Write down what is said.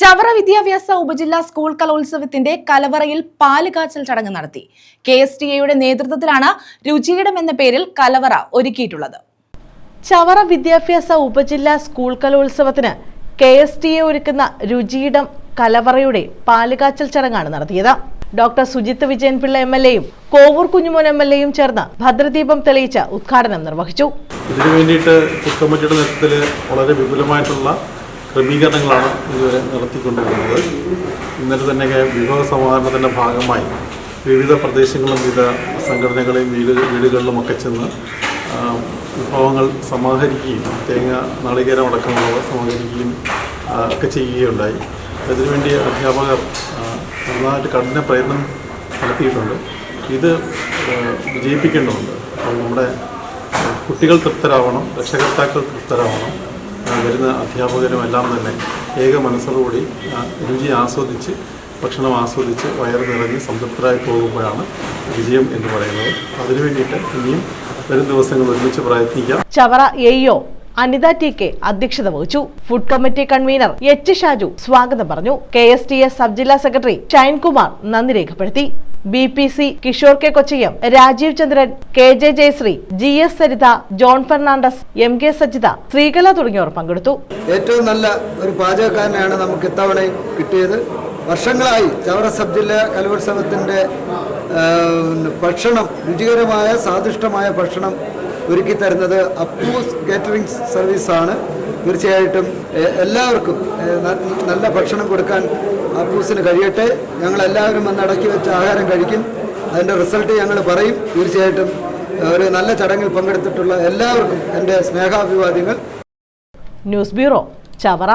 ചവറ വിദ്യാഭ്യാസ ഉപജില്ലാ സ്കൂൾ കലോത്സവത്തിന്റെ കലവറയിൽ പാൽ കാച്ചൽ ചടങ്ങ് നടത്തി. കെ എസ് ടി എയുടെ നേതൃത്വത്തിലാണ് രുചിയിടം എന്ന പേരിൽ കലവറ ഒരുക്കിയിട്ടുള്ളത്. ചവറ വിദ്യാഭ്യാസ ഉപജില്ലാ സ്കൂൾ കലോത്സവത്തിന് കെ എസ് ടി എ ഒരുക്കുന്ന രുചിയിടം കലവറയുടെ പാലുകാച്ചൽ ചടങ്ങാണ് നടത്തിയത്. Doctor Sujith Vijayan Pillai M L എയും കോവൂർ കുഞ്ഞുമോൻ എം എൽ എയും ചേർന്ന് ഭദ്രദീപം തെളിയിച്ച് ഉദ്ഘാടനം നിർവഹിച്ചു. ഇതിനു വേണ്ടിയിട്ട് നേതൃത്വത്തിൽ വളരെ വിപുലമായിട്ടുള്ള ക്രമീകരണങ്ങളാണ് ഇതുവരെ നടത്തിക്കൊണ്ടിരിക്കുന്നത്. ഇന്നലെ തന്നെ വിഭവ സമാഹരണത്തിന്റെ ഭാഗമായി വിവിധ പ്രദേശങ്ങളും വിവിധ സംഘടനകളെയും വീട് വീടുകളിലുമൊക്കെ ചെന്ന് വിഭവങ്ങൾ സമാഹരിക്കുകയും തേങ്ങ നാളികേരം അടക്കമുള്ളവ സമാഹരിക്കുകയും ഒക്കെ ചെയ്യുകയുണ്ടായി. അതിനുവേണ്ടി അധ്യാപകർ നന്നായിട്ട് കഠിന പ്രയത്നം നടത്തിയിട്ടുണ്ട്. ഇത് വിജയിപ്പിക്കേണ്ടതുണ്ട്. അപ്പോൾ നമ്മുടെ കുട്ടികൾ തൃപ്തരാവണം രക്ഷകർത്താക്കൾ തൃപ്തരാവണം. വരുന്ന അധ്യാപകരും എല്ലാം തന്നെ ഏക മനസ്സോടുകൂടി രുചി ആസ്വദിച്ച് ഭക്ഷണം ആസ്വദിച്ച് വയറ് നിറഞ്ഞ് സംതൃപ്തരായി പോകുമ്പോഴാണ് വിജയം എന്ന് പറയുന്നത്. അതിനു വേണ്ടിയിട്ട് ഇനിയും വരും ദിവസങ്ങൾ ഒരുമിച്ച് പ്രയത്നിക്കാം. Chavara AEO Anitha T K അധ്യക്ഷത വഹിച്ചു. Food committee convener H Shaju സ്വാഗതം പറഞ്ഞു. K S T S sub ജില്ലാ സെക്രട്ടറി ഷൈൻകുമാർ നന്ദി രേഖപ്പെടുത്തി. B P C Kishore K Kochayyam Rajeev Chandran K J Jayasree G S Saritha John Fernandes M K Sajitha Sreekala തുടങ്ങിയവർ പങ്കെടുത്തു. ഏറ്റവും നല്ല ഒരു പാചകക്കാരനെയാണ് നമുക്ക് ഇത്തവണ കിട്ടിയത്. വർഷങ്ങളായി ചവറ സബ് ജില്ലാ കലോത്സവത്തിന്റെ ഭക്ഷണം രുചികരമായ സ്വാദിഷ്ടമായ ഭക്ഷണം ഒരുക്കി തരുന്നത് അപ്പൂസ് കേറ്ററിംഗ് സർവീസാണ്. തീർച്ചയായിട്ടും എല്ലാവർക്കും നല്ല ഭക്ഷണം കൊടുക്കാൻ അപ്പൂസിന് കഴിയട്ടെ. ഞങ്ങളെല്ലാവരും വന്ന് അടക്കി വെച്ച് ആഹാരം കഴിക്കും. അതിന്റെ റിസൾട്ട് ഞങ്ങൾ പറയും. തീർച്ചയായിട്ടും ഒരു നല്ല ചടങ്ങിൽ പങ്കെടുത്തിട്ടുള്ള എല്ലാവർക്കും എന്റെ സ്നേഹാഭിവാദ്യങ്ങൾ. News bureau Chavara.